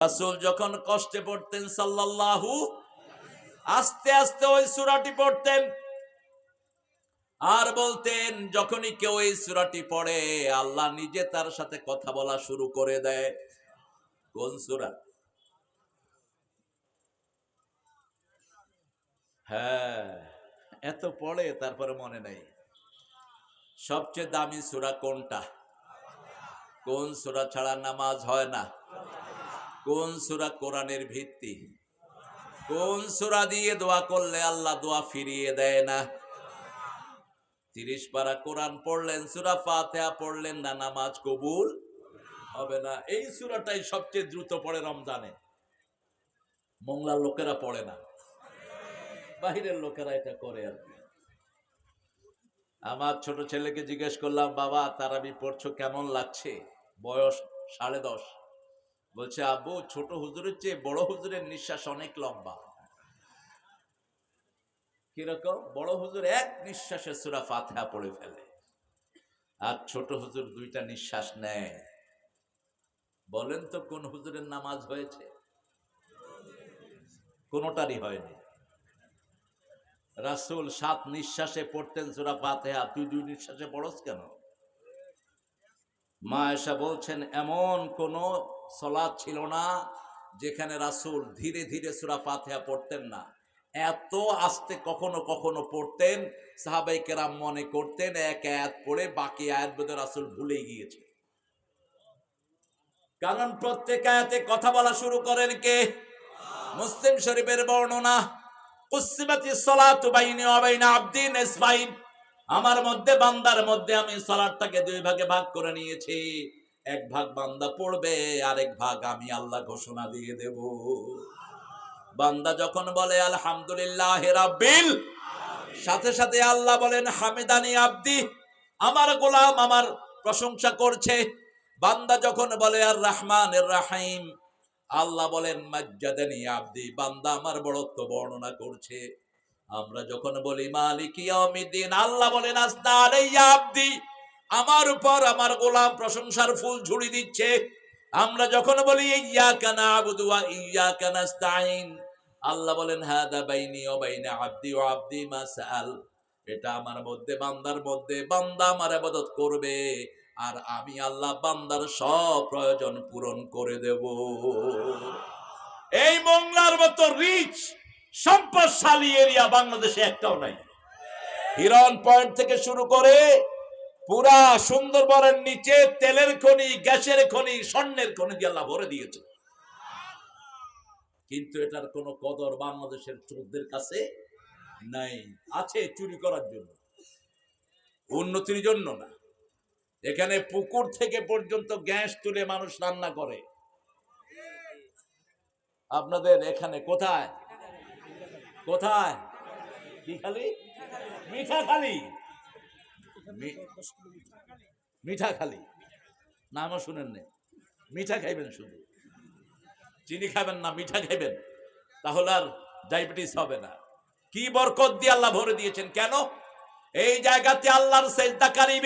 রাসূল যখন কষ্টে পড়তেন সাল্লাল্লাহু, আস্তে আস্তে ওই সুরাটি পড়তেন। আর বলতেন, যখনই কেউ এই সূরাটি পড়ে, আল্লাহ নিজে তার সাথে কথা বলা শুরু করে দেয়। কোন সুরা? হ্যাঁ এত পড়ে, তারপরে মনে নেই। সবচেয়ে দামি সূরা কোনটা? কোন সূরা ছাড়া নামাজ হয় না। কোন সূরা কোরআনের ভিত্তি? কোন সূরা দিয়ে দোয়া করলে আল্লাহ দোয়া ফিরিয়ে দেয় না? তিরিশ পারা কোরআন পড়লেন, সুরা ফাতিহা পড়লেন না, নামাজ কবুল হবে না। এই সূরাটাই সবচেয়ে দ্রুত পড়ে রমজানে। মোংলার লোকেরা পড়ে না। বাহিরের লোকেরা এটা করে আর কি। আমার ছোট ছেলেকে জিজ্ঞেস করলাম, বাবা, তারাবি পড়ছো কেমন লাগছে? বয়স সাড়ে দশ। বলছে, আব্বু, ছোট হুজুরের চেয়ে বড় হুজুরের নিঃশ্বাস অনেক লম্বা। কীরকম? বড় হুজুর এক নিঃশ্বাসে সুরা ফাতিহা পড়ে ফেলে। আর ছোট হুজুর দুইটা নিঃশ্বাস নেয়। বলেন তো, কোন হুজুরের নামাজ হয়েছে? কোনোটারই হয়নি। রাসূল সাত নিঃশ্বাসে পড়তেন সুরা ফাতিহা, তুই দুই নিঃশ্বাসে পড়স কেন? মা এসা বলছেন, এমন কোন সলাদ ছিল না, যেখানে রাসূল ধীরে ধীরে সুরা ফাতিহা পড়তেন না। এত আস্তে কখনো কখনো পড়তেন সাহাবাই কেরাম মনে করতেন, এক আয়াত পড়ে বাকি আয়াত বোধ রাসূল ভুলে গিয়েছে। কারণ প্রত্যেক আয়াতে কথা বলা শুরু করেন কে? মুসলিম শরীফের বর্ণনা কুসিমাতি সালাতু বাইনি ওয়া বাইনা আবদি আমার মধ্যে, বান্দার মধ্যে আমি সালাতটাকে দুই ভাগে ভাগ করে নিয়েছি। এক ভাগ বান্দা পড়বে, আরেক ভাগ আমি আল্লাহ ঘোষণা দিয়ে দেব। বান্দা যখন বলে, আলহামদুলিল্লাহ রাব্বিল, সাথে সাথে আল্লাহ বলেন, হামিদানি আব্দি, আমার গোলাম আমার প্রশংসা করছে। বান্দা যখন বলে, আর রহমান রাহিম, আল্লাহ বলেন, মাজ্জাদানি আব্দি, বান্দা আমার বড়ত্ব বর্ণনা করছে। আমরা যখন বলি, মালিক আল্লাহ বলেন আসনা আলাইয়া আব্দি। আমার উপর আমার গোলাম প্রশংসার ফুল ঝুড়ি দিচ্ছে। আমরা যখন বলি ইয়াকা নাবুদু ওয়া ইয়াকা নাস্তাইন আল্লাহ বলেন, হাদা বাইনি ওয়া বাইনা আব্দি ওয়া আব্দি মা সাআল এটা আমার মধ্যে, বান্দার মধ্যে, বান্দা আমার ইবাদত করবে, আর আমি আল্লাহ বান্দার সব প্রয়োজন পূরণ করে দেব। এই মংলার মতো রিচ সম্পদশালী এরিয়া বাংলাদেশে একটাও নাই। হিরন পয়েন্ট থেকে শুরু করে পুরা সুন্দরবনের নিচে তেলের খনি, গ্যাসের খনি, স্বর্ণের খনি আল্লাহ ভরে দিয়েছে। কিন্তু এটার কোনো কদর বাংলাদেশের চোরদের কাছে নাই। আছে চুরি করার জন্য। উন্নতির জন্য না। এখানে পুকুর থেকে পর্যন্ত গ্যাস তুলে মানুষ রান্না করে। আপনাদের এখানে কোথায়? কোথায়? কি খালি মিঠা খালি মিঠা খালি নামও শুনেন নে। মিঠা খাইবেন শুধু। চিনি খাবেন না, মিঠা খাইবেন। তাহলে আর ডায়াবেটিস হবে না। কি বরকত দিয়ে আল্লাহ ভরে দিয়েছেন, কেন? এই জায়গাতে আল্লাহর সেজদাকারী